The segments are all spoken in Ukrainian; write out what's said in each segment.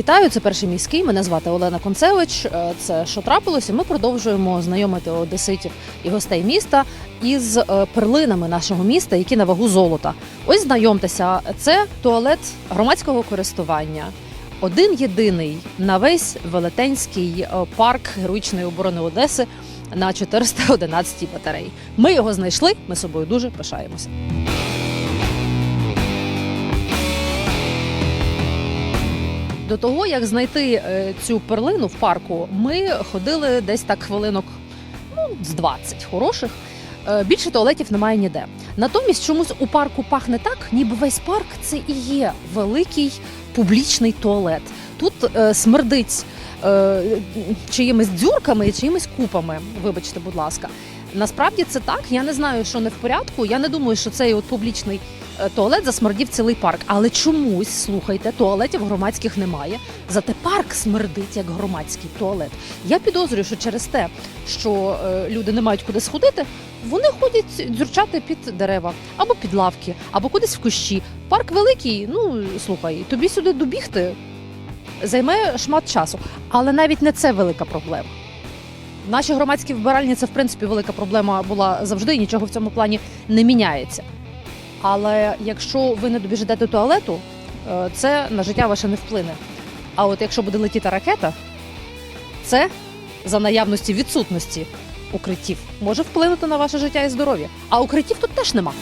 Вітаю, це перший міський. Мене звати Олена Концевич. Е, Це що трапилося. Ми продовжуємо знайомити одеситів і гостей міста із е, перлинами нашого міста, які на вагу золота. Ось знайомтеся, це туалет громадського користування. Один єдиний на весь велетенський е, парк героїчної оборони Одеси на 411 батареї. Ми його знайшли. Ми собою дуже пишаємося. До того, як знайти е, цю перлину в парку, ми ходили десь так хвилинок ну, з 20 хороших. Е, Більше туалетів немає ніде. Натомість чомусь у парку пахне так, ніби весь парк це і є великий публічний туалет. Тут е, смердить е, чиїмись дзюрками, чиїмись купами. Вибачте, будь ласка. Насправді це так. Я не знаю, що не в порядку. Я не думаю, що цей от публічний е, туалет засмердів цілий парк. Але чомусь, слухайте, туалетів громадських немає. Зате парк смердить як громадський туалет. Я підозрюю, що через те, що е, люди не мають куди сходити, вони ходять дзюрчати під дерева або під лавки, або кудись в кущі. Парк великий. Ну слухай, тобі сюди добігти займе шмат часу. Але навіть не це велика проблема. Наші громадські вбиральні це в принципі велика проблема була завжди, і нічого в цьому плані не міняється. Але якщо ви не добіжите до туалету, е, це на життя ваше не вплине. А от якщо буде летіти ракета, це за наявності відсутності укриттів може вплинути на ваше життя і здоров'я. А укриттів тут теж нема.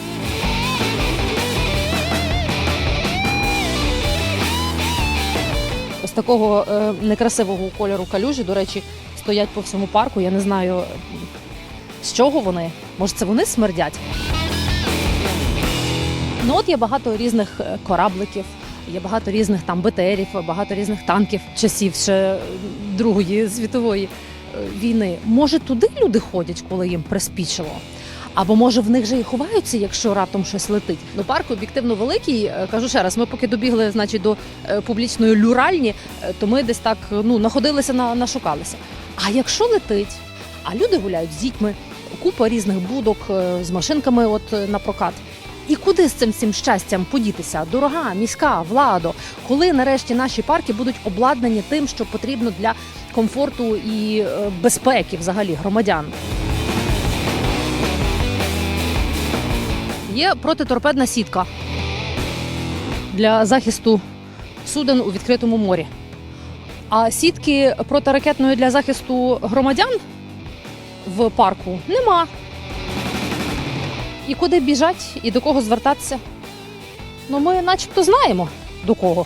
Ось такого е, некрасивого кольору калюжі, до речі, стоять по всьому парку. Я не знаю, з чого вони. Може, це вони смердять? Ну от є багато різних е, корабликів, є багато різних там БТРів, багато різних танків часів ще Другої світової е, війни. Може, туди люди ходять, коли їм приспічило? Або може в них же і ховаються, якщо раптом щось летить. Ну парк об'єктивно великий. Е, Кажу ще раз, ми поки добігли, значить, до публічної люральні, то ми десь так ну находилися на нашукалися. А якщо летить, а люди гуляють з дітьми, купа різних будок е, з машинками, от е, на прокат. І куди з цим всім щастям подітися? Дорога, міська, владо, коли нарешті наші парки будуть обладнані тим, що потрібно для комфорту і е, безпеки взагалі громадян. Є протиторпедна сітка для захисту суден у відкритому морі. А сітки протиракетної для захисту громадян в парку нема. І куди біжать, і до кого звертатися? Ну, ми начебто знаємо до кого.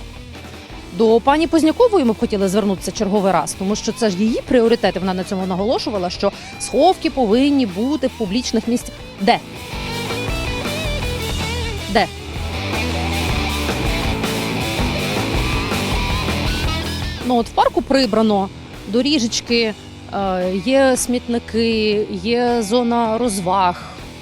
До пані Познякової ми б хотіли звернутися черговий раз, тому що це ж її пріоритети. Вона на цьому наголошувала, що сховки повинні бути в публічних місцях. Де? Де? Ну от в парку прибрано доріжечки, е, є смітники, є зона розваг.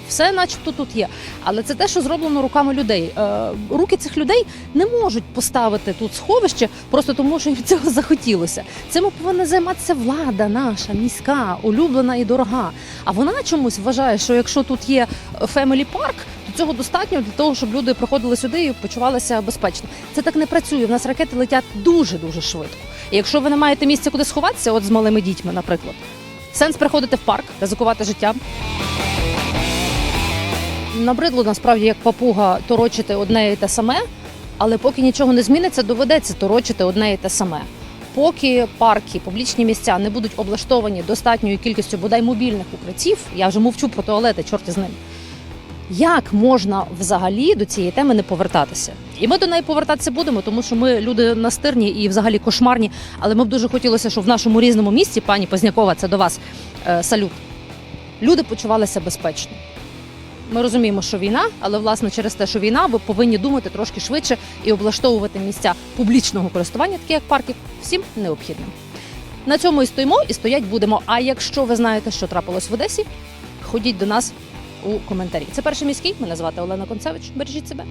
Все, начебто, тут є. Але це те, що зроблено руками людей. Е, Руки цих людей не можуть поставити тут сховище просто тому, що їм цього захотілося. Цим повинна займатися влада наша, міська, улюблена і дорога. А вона чомусь вважає, що якщо тут є фемелі парк, цього достатньо для того, щоб люди приходили сюди і почувалися безпечно. Це так не працює. В нас ракети летять дуже дуже швидко. І якщо ви не маєте місця, куди сховатися, от з малими дітьми, наприклад, сенс приходити в парк, ризикувати життям. Набридло насправді як папуга торочити одне і те саме, але поки нічого не зміниться, доведеться торочити одне і те саме. Поки парки, публічні місця не будуть облаштовані достатньою кількістю бодай мобільних укриттів, я вже мовчу про туалети, чорти з ним. Як можна взагалі до цієї теми не повертатися? І ми до неї повертатися будемо, тому що ми люди настирні і взагалі кошмарні. Але ми б дуже хотілося, щоб в нашому різному місті, пані Познякова, це до вас е, салют. Люди почувалися безпечно. Ми розуміємо, що війна, але власне через те, що війна, ви повинні думати трошки швидше і облаштовувати місця публічного користування, такі як парки, всім необхідним. На цьому і стоїмо, і стоять будемо. А якщо ви знаєте, що трапилось в Одесі, ходіть до нас у коментарі. Це перший міський. Мене звати Олена Концевич. Бережіть себе.